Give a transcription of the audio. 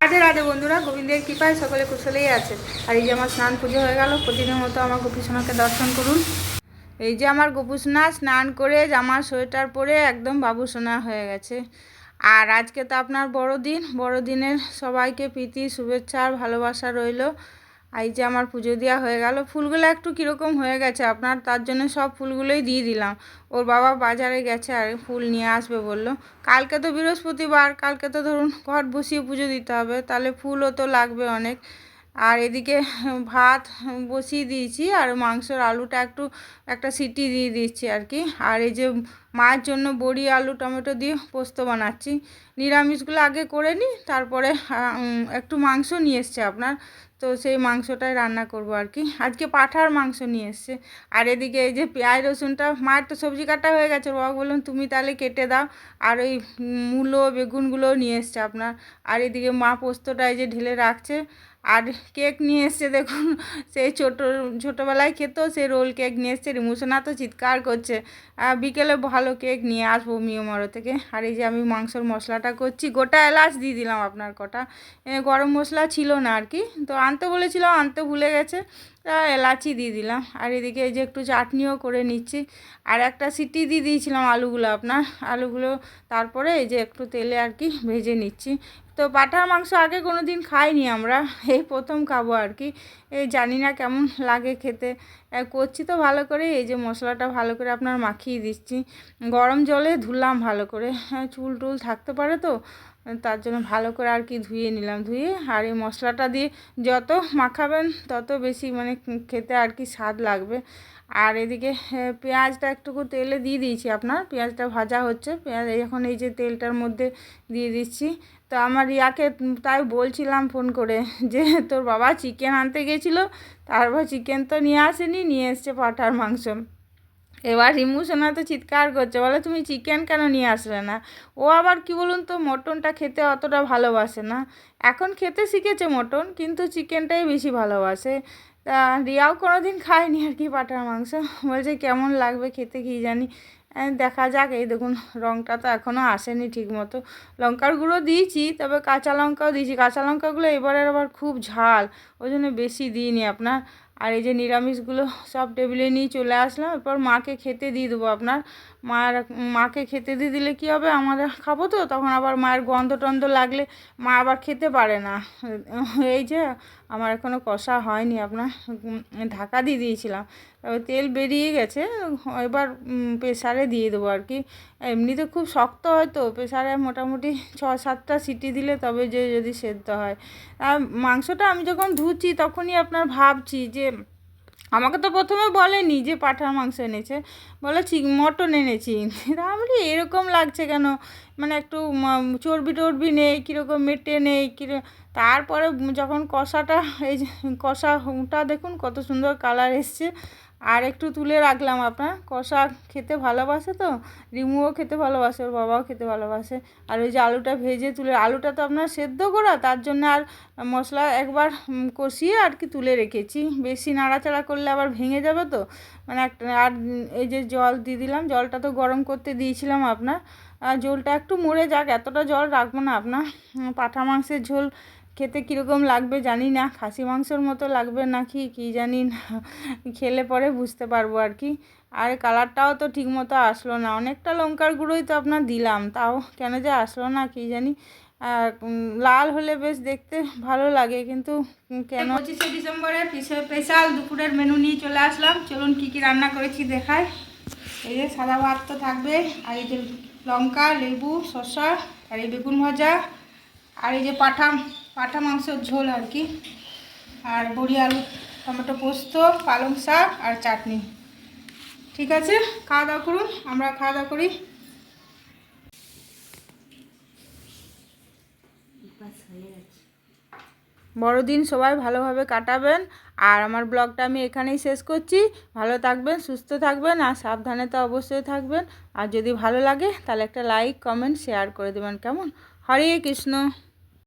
রাধে রাধে বন্ধুরা, গোবিন্দের কৃপায় সকলে কুশলেই আছে। আর এই যে আমার স্নান পুজো হয়ে গেল, প্রতিদিনের মতো আমার গোপীসোনাকে দর্শন করুন। এই যে আমার গোপুসোনা স্নান করে জামা সোয়েটার পরে একদম বাবুসোনা হয়ে গেছে। আর আজকে তো আপনার বড়দিন, বড়দিনের সবাইকে প্রীতি, শুভেচ্ছা আর ভালোবাসা রইল। এই যে আমার পুজো দেওয়া হয়ে গেল, ফুলগুলো একটু কীরকম হয়ে গেছে আপনার, তার জন্য সব ফুলগুলোই দিয়ে দিলাম। ওর বাবা বাজারে গেছে আর ফুল নিয়ে আসবে বলল। কালকে তো বৃহস্পতিবার, কালকে তো ধরুন ঘট বসিয়ে পুজো দিতে হবে, তাহলে ফুলও তো লাগবে অনেক। আর এদিকে ভাত বসিয়ে দিয়েছি আর মাংসর আলুটা একটু, একটা সিটি দিয়ে দিচ্ছি আর কি। আর এই যে মায়ের জন্য বড়ি, আলু, টমেটো দিয়ে পোস্ত বানাচ্ছি। নিরামিষগুলো আগে করে নিই, তারপরে একটু মাংস নিয়ে এসছে আপনার। তো সেই মাংসটাই রান্না করব আর কি। আজকে পাঠার মাংস নিয়ে এসছে। আর এদিকে এই যে পেঁয়াজ, রসুনটা, মায়ের তো সবজি কাটা হয়ে গেছে, বাবা বললাম তুমি তাহলে কেটে দাও। আর ওই মূলো, বেগুনগুলোও নিয়ে এসছে আপনার। আর এদিকে মা পোস্তটা এই যে ঢেলে রাখছে। আর কেক নিয়ে এসছে, দেখুন, সেই ছোটো, ছোটোবেলায় খেত, সে রোল কেক নিয়ে এসছে। রিমুসোনা তো চিৎকার করছে। বিকেলে ভালো কেক নিয়ে আসব মিওমারো থেকে। আর এই যে আমি মাংসর মশলাটা করছি, গোটা এলাচ দিয়ে দিলাম আপনার কটা। গরম মশলা ছিল না আর কি। তো আনতে বলেছিলাম আনতে ভুলে গেছে। তা এলাচি দিয়ে দিলাম। আর এদিকে এই যে একটু চাটনিও করে নিচ্ছি। আর একটা সিটি দিয়ে দিয়েছিলাম আলুগুলো আপনার। আলুগুলো তারপরে এই যে একটু তেলে আর কি ভেজে নিচ্ছি। তো পাঠার মাংস আগে কোনো দিন খাইনি আমরা, এই প্রথম খাব আর কি। এই জানি না কেমন লাগে খেতে। করছি তো ভালো করে, এই যে মশলাটা ভালো করে আপনার মাখিয়ে দিচ্ছি। গরম জলে ধুলাম ভালো করে। হ্যাঁ চুল টুল থাকতে পারে তো। তার জন্য ভালো করে আর কি ধুয়ে নিলাম। ধুয়ে আর এই মশলাটা দিয়ে যত মাখাবেন তত বেশি মানে খেতে আর কি স্বাদ লাগবে। আর এদিকে পেঁয়াজটা একটুকু তেলে দিয়ে দিয়েছি আপনার। পেঁয়াজটা ভাজা হচ্ছে। পেঁয়াজ এখন এই যে তেলটার মধ্যে দিয়ে দিচ্ছি। তো আমার ইয়াকে তাই বলছিলাম ফোন করে যে, তোর বাবা চিকেন আনতে গেছিল তারপর চিকেন তো নিয়ে আসেনি, নিয়ে এসছে পাঠার মাংস। এবার রিমু সোনা তো চিৎকার করছে, বলে, তুমি চিকেন কেন নিয়ে আসলে না? ও আবার কি বলুন তো, মটনটা খেতে অতটা ভালোবাসে না। এখন খেতে শিখেছে মটন, কিন্তু চিকেনটাই বেশি ভালোবাসে। তা রিয়াও কোনো দিন খায়নি আর কি পাঠার মাংস। বলছে, কেমন লাগবে খেতে কি জানি? দেখা যাক, এই দেখুন রঙটা তো এখনও আসেনি ঠিক মতো লঙ্কার গুঁড়ো দিয়েছি, তবে কাঁচা লঙ্কাও দিয়েছি। কাঁচা লঙ্কাগুলো এবারের আবার খুব ঝাল, ওই জন্য বেশি দিইনি আপনার। আর এই যে নিরামিষগুলো সব টেবিলে নিয়ে চলে আসলাম। এরপর মাকে খেতে দিয়ে দেবো আপনার। মার মাকে খেতে দিয়ে দিলে কি হবে? আমাদের খাব তো, তখন আবার মায়ের গন্ধ টন্ধ লাগলে মা আবার খেতে পারে না। এই যে আমার এখনও কষা হয়নি আপনার। ঢাকা দিয়ে দিয়েছিলাম। তেল বেরিয়ে গেছে, এবার প্রেসারে দিয়ে দেবো আর কি। এমনিতে খুব শক্ত হয় তো, প্রেসারে মোটামুটি ছ সাতটা সিটি দিলে তবে যে যদি সেদ্ধ হয়। আর মাংসটা আমি যখন ধুচ্ছি তখনই আপনার ভাবছি যে, আমাকে তো প্রথমে বলেনি যে পাঁঠার মাংস এনেছে, বলে চিক মটন এনেছি। তা আমি এরকম লাগছে কেন? মানে একটু চর্বি টর্বি নেই, কীরকম মেটে নেই, কিরো, তারপরে যখন কষাটা, এই কষাটা দেখুন কত সুন্দর কালার এসছে। আর একটু তুলে রাখলাম আপনার। কষা খেতে ভালোবাসে তো? রিমুও খেতে ভালোবাসে, ওর বাবাও খেতে ভালোবাসে। আর ওই যে আলুটা ভেজে তুলে, আলুটা তো আপনার সেদ্ধ করা, তার জন্য আর মশলা একবার কষিয়ে আর কি তুলে রেখেছি। বেশি নাড়াচাড়া করলে আবার ভেঙে যাবে তো? মানে একটা আর এই যে জল দিয়ে দিলাম, জলটা তো গরম করতে দিয়েছিলাম আপনার। আর ঝোলটা একটু মরে যাক, এতটা জল রাখব না আপনার। পাঁঠা মাংসের ঝোল খেতে কীরকম লাগবে জানি না, খাসি মাংসর মতো লাগবে নাকি, কি জানি না, খেলে পরে বুঝতে পারব আর কি। আর কালারটাও তো ঠিক মতো আসলো না, অনেকটা লঙ্কার গুঁড়োই তো আপনার দিলাম, তাও কেন যে আসলো না কি জানি। লাল হলে বেশ দেখতে ভালো লাগে, কিন্তু কেন পঁচিশে ডিসেম্বরে স্পেশাল দুপুরের মেনু নিয়ে চলে আসলাম। চলুন কী কী রান্না করেছি দেখায় এই যে সাদা ভাত তো থাকবে, আর এই যে লঙ্কা, লেবু, শসা, আর এই বেগুন ভাজা, আর এই যে পাঠা পাঠা মাংসের ঝোল আর কি। আর বড়ি আলু, টমেটো পোস্ত, পালং শাক আর চাটনি। ঠিক আছে? খাওয়া দাওয়া করুন, আমরা খাওয়া দাওয়া করি। বড়দিন সবাই ভালোভাবে কাটাবেন। আর আমার ব্লগটা আমি এখানেই শেষ করছি। ভালো থাকবেন, সুস্থ থাকবেন, আর সাবধানে তো অবশ্যই থাকবেন। আর যদি ভালো লাগে, তাহলে একটা লাইক কমেন্ট শেয়ার করে দেবেন কেমন? হরে কৃষ্ণ।